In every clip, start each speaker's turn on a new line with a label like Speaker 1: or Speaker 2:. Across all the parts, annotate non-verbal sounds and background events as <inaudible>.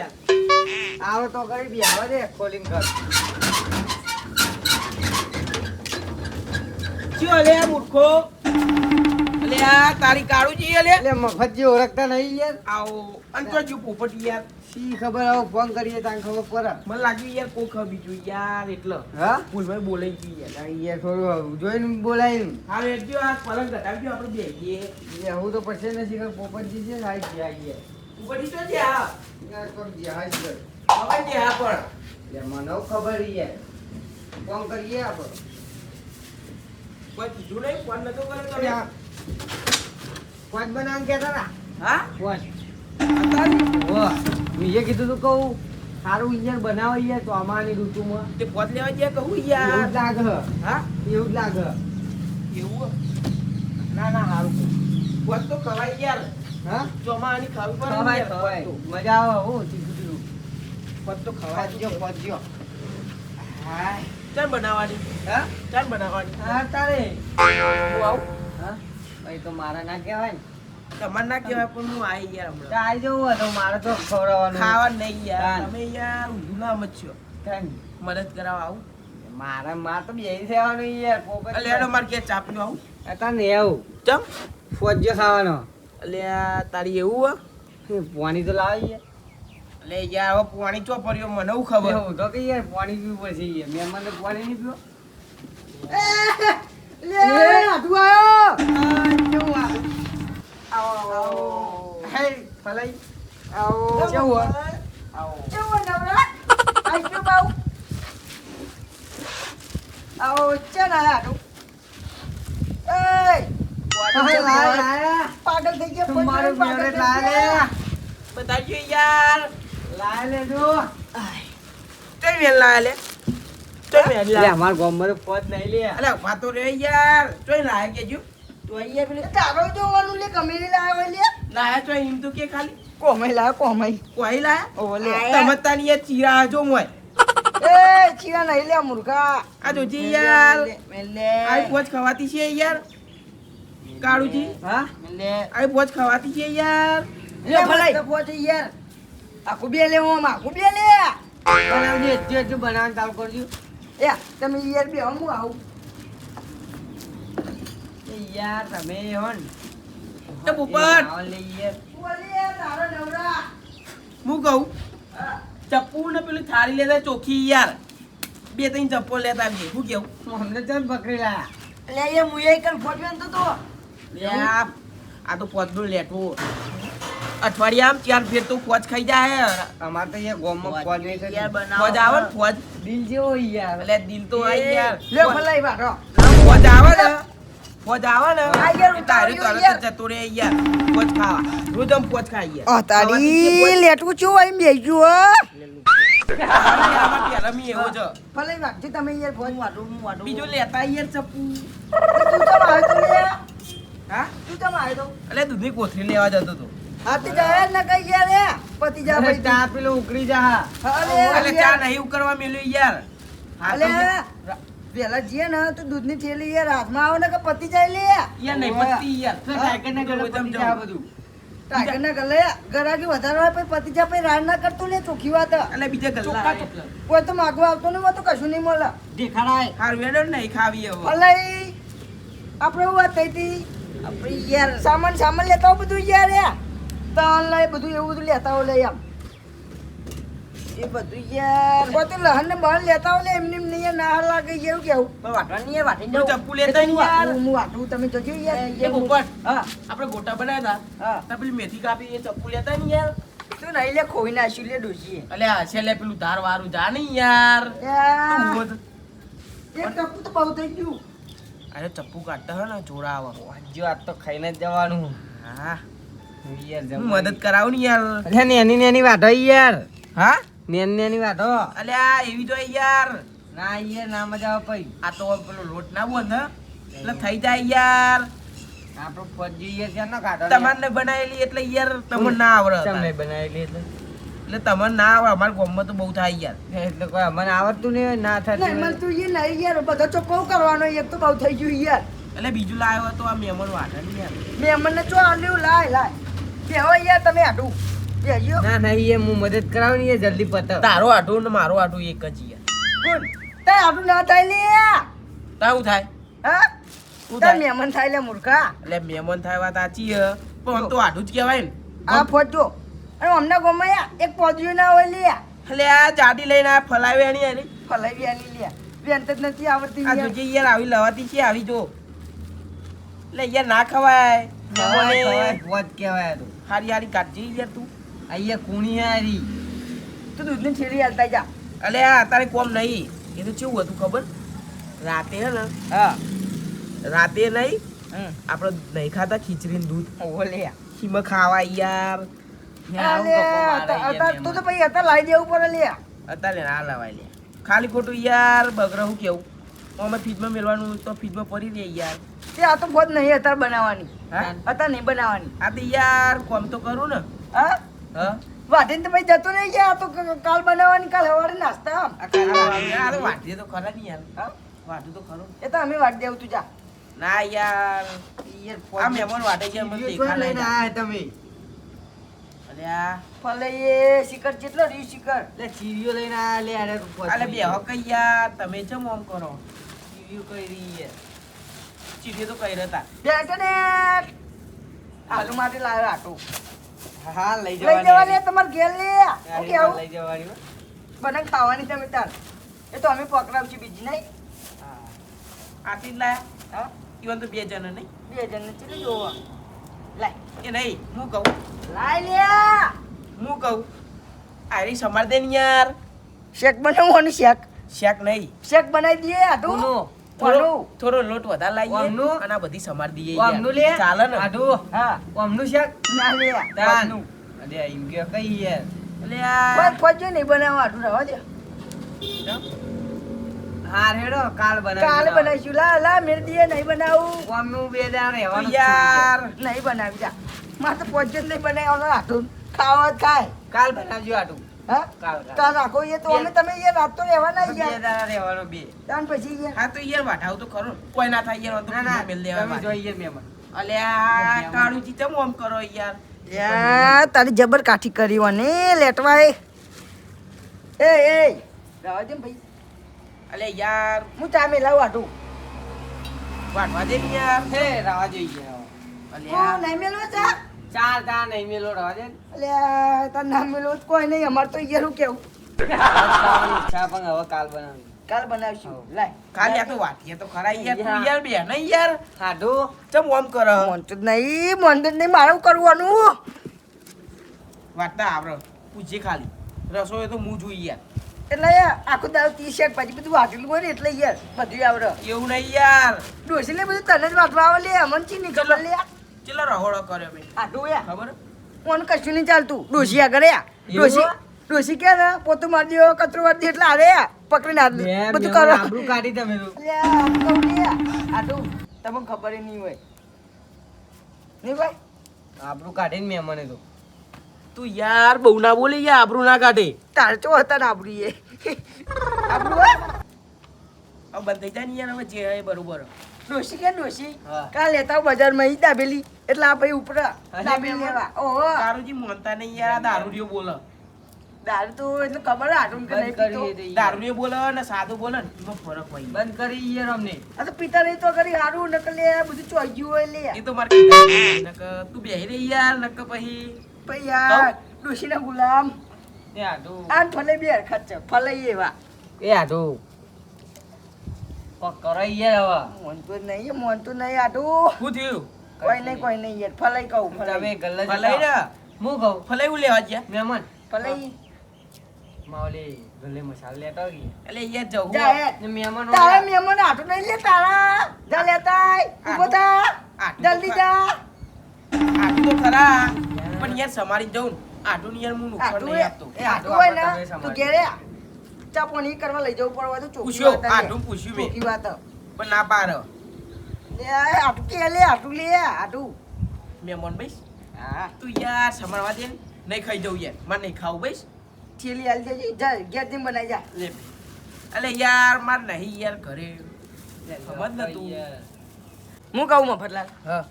Speaker 1: આવો તો કરી બેહવા દે કોલિંગ કર.
Speaker 2: ચો લે મૂર્ખો. લે આ તારી કાળુજી લે?
Speaker 1: એટલે મફતજી ઓળખતા નહીં યાર.
Speaker 2: આવો. અંતો જો પોપટ યાર.
Speaker 1: સી ખબર આવો ફોન કરીએ તાને ખબર પર
Speaker 2: મને લાગ્યું યાર કોક બીજું યાર એટલે.
Speaker 1: હા?
Speaker 2: ભૂલભાઈ બોલાઈ ગયું યાર.
Speaker 1: યાર થોડું જોઈને બોલાઈ
Speaker 2: હા વેચજો આ પલંગ ઘટાડજો આપણે બેસીએ
Speaker 1: હું તો પછી નથી ખબર પોપટજી છે સાહેબ ગયા
Speaker 2: તો છે હા
Speaker 1: યાર. કોક જ્યાં છે
Speaker 2: કોઈ કીધું
Speaker 1: તું કહું સારું યાર બનાવો યાર ચોમાની ઋતુમાં
Speaker 2: તે પોત લેવા ગયા કહું
Speaker 1: એવું
Speaker 2: યાર
Speaker 1: જ લાગે.
Speaker 2: હા
Speaker 1: એવું જ લાગે.
Speaker 2: એવું
Speaker 1: ના ના સારું
Speaker 2: પોત તો ખવાય યાર.
Speaker 1: હા?
Speaker 2: ચોમાની ખાવી પડે
Speaker 1: ખવાય. મજા આવે હું તીખું તીખું.
Speaker 2: તો ખવાય.
Speaker 1: પહોંચજો પહોંચજો હા.
Speaker 2: ચાલ બનાવવાની.
Speaker 1: હા?
Speaker 2: ચાલ બનાવવાની.
Speaker 1: હા તારે.
Speaker 2: હું આવું?
Speaker 1: હા? ભાઈ તો મારા ના કહેવાય ને.
Speaker 2: તમારે ના કહેવાય પણ હું આવી હમણાં.
Speaker 1: આવી જવું હોય તો મારે તો ખવડાવવાનું.
Speaker 2: ખાવા નહીં યાર. તમે યાર ઊંધું ના મચ્યો મદદ કરાવવા આવું.
Speaker 1: મારા માર તો બે થવાનું યાર પોપટ
Speaker 2: અલે માર મારે ક્યાં ચા પીવા આવું.
Speaker 1: હતા ને એવું.
Speaker 2: ચમ.
Speaker 1: ફોજ્યો ખાવાનો.
Speaker 2: અલે આ તારી એવું હે.
Speaker 1: પાણી તો લાવી
Speaker 2: એટલે યાર હવે પાણી ચો પડ્યો મને હું ખબર.
Speaker 1: હું તો કે યાર પાણી પીવું પડશે યાર મહેમાનને પાણી નહીં પીવો. હે ફલાઈ. આવો. કેવું હોય? આવો. લાય, લાય. Favorite લાય લે. લાય
Speaker 2: લે.
Speaker 1: લે, અમારા તો લે.
Speaker 2: વાતો રે યાર. ચોઈ લાયા કેજો તો અહીંયા પેલી લાયા ચોઈ એમ તો કે ખાલી. કોઈ લાયા તમે તારી ચીરા જો મોય. આ જોજી યાર. આ પોચ ખવાતી છે યાર. કાળુજી
Speaker 1: હા?
Speaker 2: આ પોચ ખવાતી છે યાર
Speaker 1: બનાવજો, એટલું એટલું બનાવવાનું ચાલુ કરજો.
Speaker 3: તમે યાર બે હું આવું
Speaker 1: એ યાર, તમે હો ને.
Speaker 2: એ પોપટ.
Speaker 1: આવો લે યાર.
Speaker 3: બોલે તારો નવરા
Speaker 2: હું કહું ચપ્પુ ને પેલી થાળી લેતા ચોખ્ખી યાર બે ત્રણ ચપ્પો લેતા આવજે હું કેવું
Speaker 1: અમને તો જ પકડી લાયા.
Speaker 3: એટલે એ મુએ કલ ફોટવ્યો તો તો
Speaker 2: લે આ તો પોચનું લેટવું અઠવાડિયા આમ ચાર ફેર તો ફોજ ખાઈ જાય
Speaker 1: અમારે તો યાર ગામમાં ફોજ નહીં.
Speaker 3: યાર
Speaker 2: આવે ને ફોજ?
Speaker 1: દિલ જેવો યાર.
Speaker 2: એટલે દિલ તો આવી યાર.
Speaker 3: લે ભલાઈ વાટો
Speaker 2: પોચ આવે ને. પોચ આવે ને.
Speaker 3: આ યાર
Speaker 2: એ તારે
Speaker 3: ઉતાર્યું
Speaker 2: તરત
Speaker 3: યાર.
Speaker 2: જ જતો રે યાર. ખાવા. પોચ ખાઈ યાર
Speaker 3: તારી લેટવું છું આઈ બેજુ હો.
Speaker 2: બીજું લેતા યાર ચપ્પુ.
Speaker 3: તું તો આવે તો લે.
Speaker 2: હા
Speaker 3: તું તો આવ્યો તો?
Speaker 2: એટલે દૂધની કોથળી લેવા જતો તો.
Speaker 3: આતી જાય ન કઈ યાર હે પતિ જા ભાઈ
Speaker 1: ચા પેલો ઉકળી જા.
Speaker 3: અરે
Speaker 2: ચા નહીં ઉકળવા મેલ્યું યાર.
Speaker 3: અલે પેલા જીએ ને તો દૂધની થેલી યાર હાથમાં આવે ને કે પતિ જાય લે.
Speaker 2: યાર નહીં પતિ યાર.
Speaker 1: ટાઈગર ના ગળે પતી જા બધું.
Speaker 3: ટાઈગર ના ગલે ગરાકી વધારે હોય પછી પતિ જા પછી રાડ ના કરતું ને ચોખ્ખી વાત.
Speaker 2: અને બીજે ગલ્લા.
Speaker 3: કોઈ તો માગવા આવતો ને તો કશું નહીં મળે.
Speaker 1: દેખાડાય.
Speaker 2: હાર વેડો ને નહીં ખાવી હવે.
Speaker 3: અલે આપણે વાત થઈ હતી આપણે યાર સામાન સામાન લેતા હોય બધું યાર યાર લાય બધું એવું બધું લેતા હોય લે આમ એ બધું યાર. પોતે લહન ને બહન લેતા હોય એમને એમ નહીં ના લાગે એવું કેવું?
Speaker 1: પણ વાટવાની યાર વાટી
Speaker 2: જાવ ચપ્પુ લેતા નહીં યાર
Speaker 3: હું વાટું તમે જોજો યાર.
Speaker 2: એ ઉપર.
Speaker 3: હા.
Speaker 2: આપણે ગોટા બનાવ્યા
Speaker 3: હા.
Speaker 2: હતા પેલી મેથી કાપી એ ચપ્પુ લેતા નહીં યાર.
Speaker 3: તું નહીં લે ખોઈ નાખ્યું લે ડોસી
Speaker 2: અલે આ છેલ્લે પેલું ધાર વારું જા નહીં યાર.
Speaker 3: એક ટપુ તો બહુ થઈ ગયું.
Speaker 2: અરે ચપ્પુ કાઢતા હોય ને જોડા આવે
Speaker 1: જો આજ તો ખાઈને જ જવાનું.
Speaker 2: હા. હું મદદ કરાવું ને યાર.
Speaker 1: અલ્યા નેની નેની વાટો યાર.
Speaker 2: હા?
Speaker 1: નેની નેની વાટો
Speaker 2: અલે આ એવી તો યાર.
Speaker 1: ના યાર ના મજા આવે ભાઈ
Speaker 2: આ તો પેલો લોટ ના બંધ એટલે થઈ જાય યાર.
Speaker 1: આપણો ફોજી યાર ક્યાં ના કાઢો
Speaker 2: તમારને બનાવેલી એટલે યાર તમને ના આવડે
Speaker 1: તમે
Speaker 2: એટલે
Speaker 1: બનાવેલી એટલે?
Speaker 2: તમને ના આવડે અમારા ગામમાં તો બહુ થાય યાર.
Speaker 1: એટલે કોઈ અમને આવડતું નહીં ના થતું
Speaker 3: નહીં
Speaker 1: હોય.
Speaker 3: મને તું એ નહીં યાર બધો ચોખ્ખો કરવાનો એક તો બહુ થઈ ગયું યાર.
Speaker 2: એટલે બીજું લાવ્યો તો આ મહેમાન વાટે નહીં યાર.
Speaker 3: મેં મને ચો આલ્યું? લાય લાય. કેવો યાર તમે આટું.
Speaker 1: ના ના એ હું મદદ કરાવું ને એ જલ્દી પતાવ.
Speaker 2: તારો આટું ને મારો આટું એક જ યાર.
Speaker 3: કોણ? આટલું ના થાય લે.
Speaker 2: તા હું થાય?
Speaker 3: હા? તાર મહેમાન થાય લે મૂર્ખા.
Speaker 2: એટલે મહેમાન થાય વાત સાચી હે. પણ તો આટું જ કહેવાય ને.
Speaker 3: આ પહોંચજો અને અમને ગમાયા એક પોદરીઓ ના હોય લ્યા.
Speaker 2: એટલે આ ચાટી લઈને આ ફલાવી આની એની
Speaker 3: ફલાવી આની લે બેન તો જ નથી આવડતી
Speaker 2: આ
Speaker 3: યાર.
Speaker 2: જોજે યાર આવી લવાતી છે આવી જો. એટલે યાર ના ખવાય.
Speaker 1: ખવાય ખવાય કહેવાય તો.
Speaker 2: હારી હારી કાઢજે યાર તું.
Speaker 1: અહીંયા કુણી હારી.
Speaker 3: તું દૂધની છેડી હાલતા જા.
Speaker 2: અલે આ અત્યારે કોમ નહીં. એ તો કેવું હતું ખબર? રાતે હે ને
Speaker 3: હા.
Speaker 2: રાતે નહીં
Speaker 3: હમ.
Speaker 2: આપણે નહીં ખાતા ખીચડી ને દૂધ.
Speaker 3: ઓહો લે
Speaker 2: શીમાં ખાવા યાર.
Speaker 3: અત્યારે તો પછી અત્યારે લાવી દેવું પડે લે.
Speaker 2: અત્યારે ના લવાય લે. ખાલી ખોટું યાર બગર હું કેવું? અમે ફ્રીજમાં મેળવાનું તો ફ્રીજમાં પડી રહી યાર.
Speaker 3: તે આ તો બોજ નહીં અત્યારે બનાવવાની.
Speaker 2: હા?
Speaker 3: અત્યારે નહીં બનાવવાની.
Speaker 2: આ તો યાર કોમ તો કરું ને.
Speaker 3: હા?
Speaker 2: હા?
Speaker 3: વાટીને તો ભાઈ જતો નહીં ગયા આ તો કાલ બનાવવાની કાલ સવારે નાસ્તા. આમ.
Speaker 2: આ આ તો તો ખરા નહીં યાર.
Speaker 3: હા?
Speaker 2: વાટું તો ખરું.
Speaker 3: એ તો અમે વાટી દેવું તું જા.
Speaker 2: ના યાર
Speaker 1: યાર
Speaker 2: આ મહેમાન વાટે છે મને દેખા નહીં
Speaker 1: લઈને તમે.
Speaker 2: અલે આ
Speaker 3: એ શિખર કેટલો રહ્યું શિખર.
Speaker 1: એટલે ચીરીઓ લઈને લે
Speaker 2: અલે બે હો તમે ચમ ઓમ કરો?
Speaker 1: ચીરીઓ કઈ રહી છે?
Speaker 2: ચીઠી તો કઈ રહેતા.
Speaker 3: બેઠો ને આલુ માટે લાવ્યો આટો.
Speaker 1: હા લઈ
Speaker 3: જવા લે
Speaker 1: હારી.
Speaker 3: ઘેર લે. ઓકે આવું
Speaker 1: લઈ જવાની.
Speaker 3: બને ખાવાની તમે તાર. એ તો અમે પકડાવશું બીજી નહીં.
Speaker 1: હા.
Speaker 2: આટલી જ લાયા.
Speaker 3: હા?
Speaker 2: ઈવન તો બે જણ નહીં.
Speaker 3: બે જણ ચીલી જોવા? લાય.
Speaker 2: એ નહીં હું કહું.
Speaker 3: લાય લ્યા.
Speaker 2: હું કહું આરી સંભાળ દે ને યાર.
Speaker 3: શેક બનાવવાનું શેક?
Speaker 2: શેક નહીં.
Speaker 3: શેક બનાવી દઈએ
Speaker 1: કોનું?
Speaker 2: થોડો થોડો લોટ વધારે લાવીએ
Speaker 1: ઓમનું?
Speaker 2: અને આ બધી સમાર દઈએ
Speaker 1: ઓમનું લે.
Speaker 2: ચાલે ને.
Speaker 1: આઢું.
Speaker 3: હા.
Speaker 1: ઓમનું શેક?
Speaker 3: ના લે. તાનું.
Speaker 1: અરે એમ કે કઈ યાર.
Speaker 2: આ
Speaker 3: કોઈ ફોજો નહીં બનાવવા આટું રહેવા દે.
Speaker 1: હાર હેડો કાલ બનાવી
Speaker 3: કાલ બનાવીશું. લા લા મેર દીએ નહીં બનાવું.
Speaker 1: કોમનું બે દાણ રહેવાનું
Speaker 2: યાર
Speaker 3: નહીં બનાવી જા. મારે તો પોચ જ નહીં બનાવ્યો આટું ખાવા જ ખાય.
Speaker 1: કાલ બનાવજો આટું
Speaker 3: હા?
Speaker 1: કાલ
Speaker 3: રાખો એ તો અમે તમે રાત તો રહેવાના
Speaker 1: બે
Speaker 3: તાન પછી યાર
Speaker 2: હા તો યાર વાઢાવ તો ખરો. કોઈ ના થાય યાર તો
Speaker 1: ના ના.
Speaker 2: મેલ
Speaker 1: તમે
Speaker 2: કાળુજી ઓમ કરો યાર?
Speaker 3: યાર તારી જબર કાઠી કરી ને લેટવાય. એ એ. ભાઈ.
Speaker 2: અલે યાર
Speaker 3: હું ચા મેલાવું આટું.
Speaker 2: વાટવા દે યાર.
Speaker 1: હે રાવા જોઈએ
Speaker 2: અલે
Speaker 3: હું
Speaker 2: આ
Speaker 3: નહીં મેલવો ચા?
Speaker 1: ચાર ચા નહીં મેલો રાવા દે
Speaker 3: અલ્યા તાર ના કોઈ નહીં. અમારે તો યારું કેવું?
Speaker 1: પણ હવે કાલ બનાવી
Speaker 3: કાલ બનાવશું. લાય.
Speaker 2: ખાલી આ તો વાટીએ તો ખરા યાર. તું યાર બે નહીં યાર.
Speaker 1: ખાધું
Speaker 2: ચમ ઓમ કરો?
Speaker 3: નહીં મોનતું જ નહીં. મારું કરવાનું?
Speaker 2: વાટતા આવડે પૂછે ખાલી. રસોઈ તો હું જોઈ યાર.
Speaker 3: એટલે આખો દારૂ ટી શર્ટ પછી બધું વાટેલું હોય ને એટલે યાર બધું આવડે.
Speaker 2: એવું નહીં યાર.
Speaker 3: ડોસી ને બધું તને જ વાટવા આવે લે અમન ચી નહીં ખબર લે
Speaker 2: ચેલો રહોડો કર્યો મેં.
Speaker 3: આટલું યાર.
Speaker 2: ખબર?
Speaker 3: ઓન કશું નહીં ચાલતું. ડોસી આગળ યા? ડોસી ડોસી કે ને પોતું માર દો કચરો મારી દો એટલે આરે હાથ
Speaker 1: બે
Speaker 3: બધું કરો.
Speaker 1: આબરૂ કાઢી તમે તો.
Speaker 3: ને. આટલું. તમને ખબર નહીં હોય. નહીં ભાઈ?
Speaker 1: આબરૂ કાઢીને મહેમાને તો.
Speaker 2: તું યાર બહુ ના બોલી યાર આબરૂ ના કાઢે.
Speaker 3: તારે ચો હતા ને આબરૂ એ? આબરૂ
Speaker 2: બંધ થઈ જાય ને યાર હવે જે હોય બરોબર.
Speaker 3: ડોસી કે ડોસી કાલ લેતા બજારમાં ઈ દાબેલી. એટલે આ ભાઈ ઉપર દાબેલી લેવા. ઓહો.
Speaker 2: દારૂજી મોનતા નહીં યાર આ દારૂડિયો બોલે.
Speaker 3: દારૂ તો એટલે ખબર આટલું કે નહીં પીતો.
Speaker 1: કરીએ તે યાર.
Speaker 2: દારૂડિયો બોલે ને સાદું બોલે ને એમાં ફરક હોય
Speaker 1: બંધ કરી યાર અમને.
Speaker 3: આ તો પીતા નહીં તો કરી હારું નકલ લે બધું ચોઈ ગયું હોય લે.
Speaker 2: એ તો મારે તું બેહી રહી યાર નક પછી.
Speaker 3: પછી યાર ડોશીના ગુલામ.
Speaker 1: એ
Speaker 3: આન ફલે બે ખર્ચ ફલે એવા.
Speaker 1: એ આઢું કોક કરો યાર હવે
Speaker 3: મોનતું નહીં મોનતું નહીં આટું
Speaker 2: શું થયું?
Speaker 3: કોઈ નહીં કોઈ નહીં યાર ફલાઈ કહું ફલાઈ
Speaker 1: ગલ્લે
Speaker 2: ફલાઈ ને
Speaker 1: હું કહું?
Speaker 2: ફલાઈ હું લેવા ગયા?
Speaker 1: મહેમાન.
Speaker 3: ફલાઈ
Speaker 1: માવલી ગલ્લે મસાલા લેતા આવી
Speaker 2: એટલે યાર જવું
Speaker 3: જા
Speaker 1: મહેમાન
Speaker 3: તારા મહેમાન આટું નહીં લે તારા જા લેતા આય. થા. જલ્દી જા.
Speaker 2: આટલું તો ખરા. પણ યાર સમારી જવું ને આટલું યાર હું
Speaker 3: આટું
Speaker 2: નહીં આપતો.
Speaker 3: એ આટું હોય ને તું ઘેરે ચા પાણી કરવા લઈ જવું પડવા તો ચોખ્ખી વાત આ
Speaker 2: આટલું પૂછ્યું મેં.
Speaker 3: ચોખ્ખી વાત
Speaker 2: પણ ના પાર
Speaker 3: લે આટું કે લે આટું લે આટું.
Speaker 2: મેમોન ભાઈ
Speaker 3: હા.
Speaker 2: તું યાર દે નહીં ખાઈ જવું યાર. મારે નહીં ખાવું ભાઈ
Speaker 3: થેલી આલી દેજે. જા ઘેર જઈને બનાવી જા.
Speaker 2: લે. અલે યાર માર નહીં યાર ઘરે. સમજ ને તું.
Speaker 3: હું કહું મફતલાલ?
Speaker 2: હા.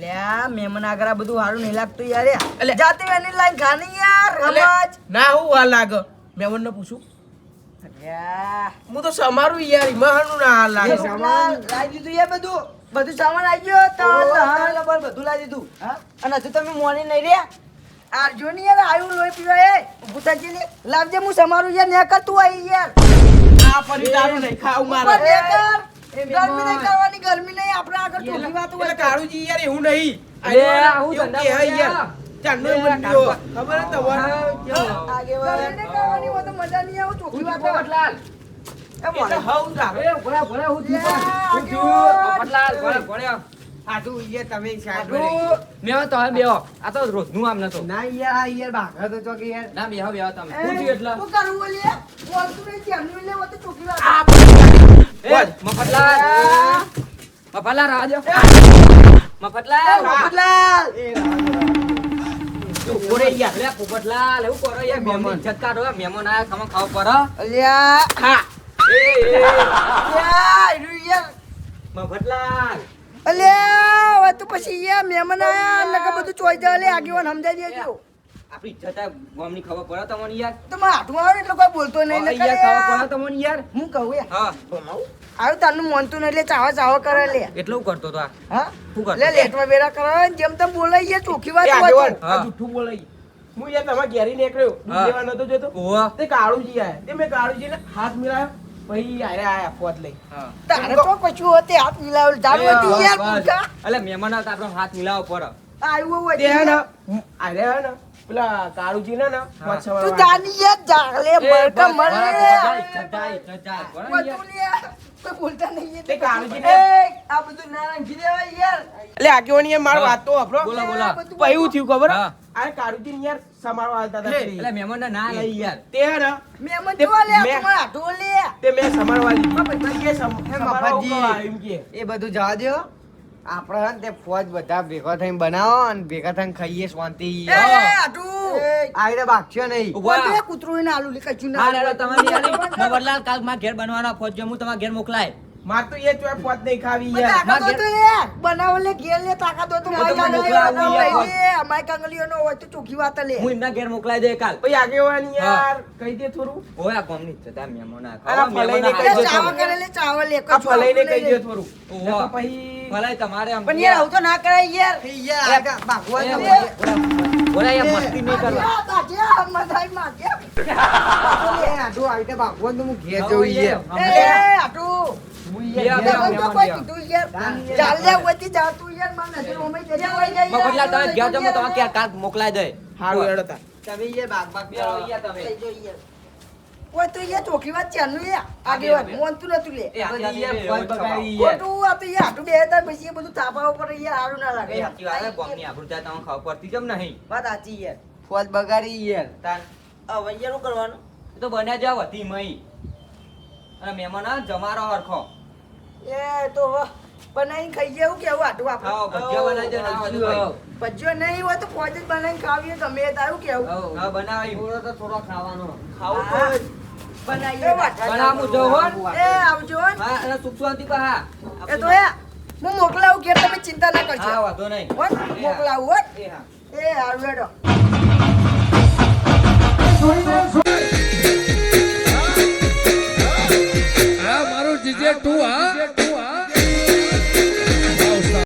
Speaker 3: લ્યા મહેમાન આગળ બધું સારું નહીં લાગતું યાર
Speaker 2: એટલે-
Speaker 3: જાતે વેની લાઈન ખાની યાર રમજ
Speaker 2: ના હું વાર લાગે. મેં પૂછું. હું તો સમારું યાર મહાનું ના હાલ લાગે.
Speaker 3: સામાન લાવી દીધું યાર બધું. બધું સામાન આવી ગયો તલ લહણ બધું લાવી દીધું. હા? અને હજુ તમે મોની નહીં રહ્યા? આ યાર આયું લોહી પીવા એ ભૂતાજી ને. લાવજે હું સમારું યાર ને કરતું આવી યાર.
Speaker 2: આ ફરી દારૂ નહીં ખાવું
Speaker 3: ઉપર
Speaker 2: મારે
Speaker 3: ને કર.
Speaker 1: એ
Speaker 3: ગરમી નહીં કરવાની ગરમી નહીં આપણે આગળ ચોખ્ખી વાતો
Speaker 2: એટલે કાળુજી યાર એવું નહીં.
Speaker 1: અરે, આવું ધંધા
Speaker 2: કે યાર. ચાંદનો મંડ્યો. ખબર હે તમારે?
Speaker 3: આગેવાન. ગરમી હોય તો મજા નહીં આવે ચોખ્ખી વાતો
Speaker 2: રાખે.
Speaker 1: ભોળા ભોળા હું ભોળા ભોળા.
Speaker 2: તમે
Speaker 1: બેહો. આ તો રોજનું આમ નતો.
Speaker 2: ના યાર આ યાર ભાગા તો ચોકી યાર.
Speaker 1: ના બેહો બેહો તમે.
Speaker 3: એ,
Speaker 1: હું થયું એટલે
Speaker 3: બોલીએ? બોલતું નહીં, ધ્યાનનું લે, તો ચોખ્ખી વાતો.
Speaker 2: આ પણ-
Speaker 1: એ,
Speaker 2: બોલ.
Speaker 1: મફતલાલ. મફતલાલ
Speaker 3: એ,
Speaker 1: મફતલાલ
Speaker 3: મફતલાલ.
Speaker 2: ઊભો રે યાર.
Speaker 1: લે પોપટલાલ એવું કરો યાર મહેમાન ઇજ્જત કાઢો મહેમાન આયા ખમા ખાવ પર
Speaker 3: અલ્યા.
Speaker 2: હા
Speaker 1: એ એ
Speaker 3: યા, એનું યાર.
Speaker 1: મફતલાલ
Speaker 3: અલ્યા, હવે તો પછી યાર મહેમાન આયા, નકર બધું ચોઈ જાય, લે, આગેવાન સમજાઈ દેજો.
Speaker 1: આપણી ઇજ્જત આ ગામની ખબર પડે તમને યાર.
Speaker 3: તમે હાથમાં આવે એટલે કોઈ બોલતો નહીં,
Speaker 1: યાર ખબર પડે તમને યાર.
Speaker 3: હું કહું યાર.
Speaker 1: હા.
Speaker 3: આવ્યું તારનું માનતું નહીં, એટલે ચાવા ચાવા કરે લે.
Speaker 1: એટલું કરતો તો
Speaker 3: હા?
Speaker 1: શું કરતો?
Speaker 3: લે, લેટમાં બેડા કરે જેમ તેમ બોલાઈ ગયા ચોખ્ખી વાત.
Speaker 2: આ જૂઠું બોલાઈ. હું યાર તમારા ઘેરી નીકળ્યો દૂધ
Speaker 1: હા.
Speaker 2: લેવા નતો જોતો. તે કાળુજી આયા. તે મેં કાળુજીને હાથ મિલાયો. પછી આયરા આયા લઈ.
Speaker 3: તારે તો હોતે હાથ મિલાવેલ. જાણું યાર,
Speaker 1: એટલે મહેમાન આવતા આપણે હાથ મિલાવો પડે.
Speaker 3: આવ્યું હોય
Speaker 2: તે હે ને આયરા હે ને પેલા કાળુજી ને
Speaker 3: તું જાની યાર,
Speaker 1: જાગલે
Speaker 3: મરકા મરે. બોલતા નહીં
Speaker 2: તે
Speaker 3: આ બધું.
Speaker 2: એટલે આગેવાની મારી વાત તો વાપરો
Speaker 1: બોલો, બોલો.
Speaker 3: આ બધું
Speaker 2: પછી એવું થયું ખબર?
Speaker 1: હા.
Speaker 2: કાળુજી યાર સમારવા આવતા હતા
Speaker 1: એટલે
Speaker 2: પેલી.
Speaker 1: ના લઈ યાર.
Speaker 2: તે હે ને
Speaker 3: મહેમાન લે,
Speaker 2: મેં-
Speaker 3: તમારા હાથો લે.
Speaker 2: તે મેં સમારવા લીધી.
Speaker 1: એ બધું જવા દો આપણે હે તે ફોજ બધા ભેગા થઈને બનાવો અને ભેગા થઈને ખાઈએ શાંતિ.
Speaker 3: એ, હાથું.
Speaker 1: આઈને બાગશો નહીં.
Speaker 3: કોઈ કૂતરું એને આલુ લે, કશું ના
Speaker 4: હા
Speaker 3: આલુ.
Speaker 4: દાદા તમારી મવરલાલ કાલમાં ઘેર બનવાના ફોજ હું તમારા ઘેર મોકલાય.
Speaker 2: માર તો એ ચોય ફોજ નહીં ખાવી યાર.
Speaker 3: તાકાત તો લે, બનાવો લે, ઘેર લે, તાકાત તો
Speaker 4: તો
Speaker 3: મારી કાંગલીઓ
Speaker 4: મોકલાવું
Speaker 3: બનાવો
Speaker 4: યાર.
Speaker 3: લઈ લે. અમારી કાંગલીઓ નો હોય તો ચોખ્ખી વાત લે.
Speaker 4: હું એમના ઘેર મોકલાઈ દે કાલ
Speaker 2: પછી આગેવાની યાર. કહી દે થોડું.
Speaker 4: ઓય આ ગામની જતા મહેમાન આ ખાવા મહેમાન
Speaker 2: કઈ
Speaker 3: લે,
Speaker 2: દે
Speaker 4: આ
Speaker 3: ચાવા કરે લે, ચાવા લે,
Speaker 2: આ
Speaker 3: કશું
Speaker 2: ફલાઈને કહી દે થોડું.
Speaker 4: ઓહો.
Speaker 2: પછી
Speaker 4: ભલાઈ તમારે આમ
Speaker 3: પણ યાર આવું તો ના કરાય યાર.
Speaker 4: ઓલા મસ્તી નહીં કરવા.
Speaker 3: મધાઈ <laughs> તો લે,
Speaker 4: દે.
Speaker 2: હારું હેડો
Speaker 1: તમે બાગ બાગ
Speaker 4: બે તમે.
Speaker 3: ઓય તો વાત મોનતું નતું લે.
Speaker 1: બગાડી
Speaker 3: આ તો બે પછી બધું તાપા ઉપર યાર હારું ના લાગે.
Speaker 4: સાચી વાત આબરૂ ખબર પડતી કેમ નહીં.
Speaker 3: વાત સાચી યાર.
Speaker 1: ફોજ બગાડી યાર.
Speaker 4: તાર
Speaker 3: હવે યાર શું કરવાનું
Speaker 4: તો બન્યા જાવ હતી મઈ અને મહેમાન જમારો હરખો.
Speaker 3: એ તો બનાવી ખાઈ જેવું કેવું
Speaker 4: આટલું
Speaker 3: આપણે?
Speaker 4: ભજીયા ના
Speaker 3: નહીં હોય તો ફોજ જ બનાવીને ખાવીએ ગમે તારું કેવું?
Speaker 4: હા બનાવી.
Speaker 1: થોડો તો થોડો ખાવાનો.
Speaker 2: ખાવું તો
Speaker 3: બનાવીએ.
Speaker 4: બનાવું જો હો
Speaker 3: એ આવજો હો
Speaker 4: હા અને સુખ શાંતિ પા હા.
Speaker 3: એ તો એ હું મોકલાવું કે તમે ચિંતા ના
Speaker 4: હા
Speaker 3: કરજો
Speaker 4: વાંધો નહીં.
Speaker 3: હો મોકલાવું હો
Speaker 4: એ હા.
Speaker 3: એ હારું હેડો.
Speaker 5: આ મારું જીજે ટુ હા